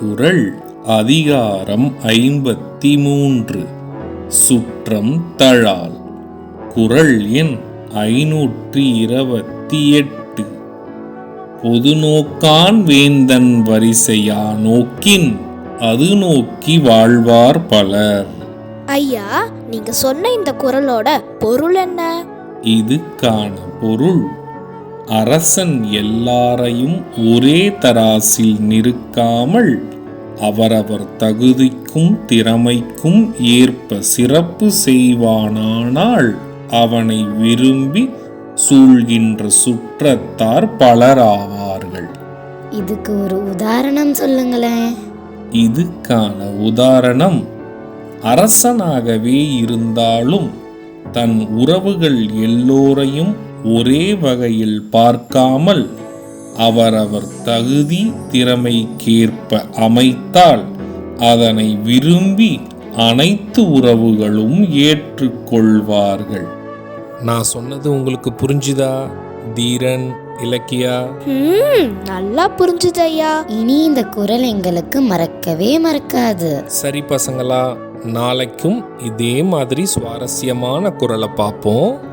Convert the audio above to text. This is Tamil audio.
குறள் அதிகாரம் ஐம்பத்தி மூன்று சுற்றம் தழால். குறள் எண் ஐநூற்றி இருபத்தி எட்டு பொது நோக்கான் வேந்தன் வரிசையா நோக்கின் அது நோக்கி வாழ்வார் பலர். ஐயா நீங்க சொன்ன இந்த குரலோட பொருள் என்ன? இதுக்கான பொருள் அரசன் எல்லாரையும் ஒரே தராசில் நிறுக்காமல் அவரவர் தகுதிக்கும் திறமைக்கும் ஏற்ப சிறப்பு செய்வானானால் அவனை விரும்பி சூழ்கின்ற சுற்றத்தார் பலராவார்கள். இதுக்கு ஒரு உதாரணம் சொல்லுங்களேன். இதுக்கான உதாரணம் அரசனாகவே இருந்தாலும் தன் உறவுகள் எல்லோரையும் ஒரே வகையில் பார்க்காமல் அவரவர் தகுதி திறமைக்கேற்ப அமைத்தால் அதனை விரும்பி அனைத்து உறவுகளும் ஏற்றுக்கொள்வார்கள். நான் சொன்னது உங்களுக்கு புரிஞ்சுதா தீரன் இலக்கியா? ம் நல்லா புரிஞ்சுது ஐயா இனி இந்த குரல் எங்களுக்கு மறக்கவே மறக்காது. சரி பசங்களா நாளைக்கும் இதே மாதிரி சுவாரஸ்யமான குரலை பார்ப்போம்.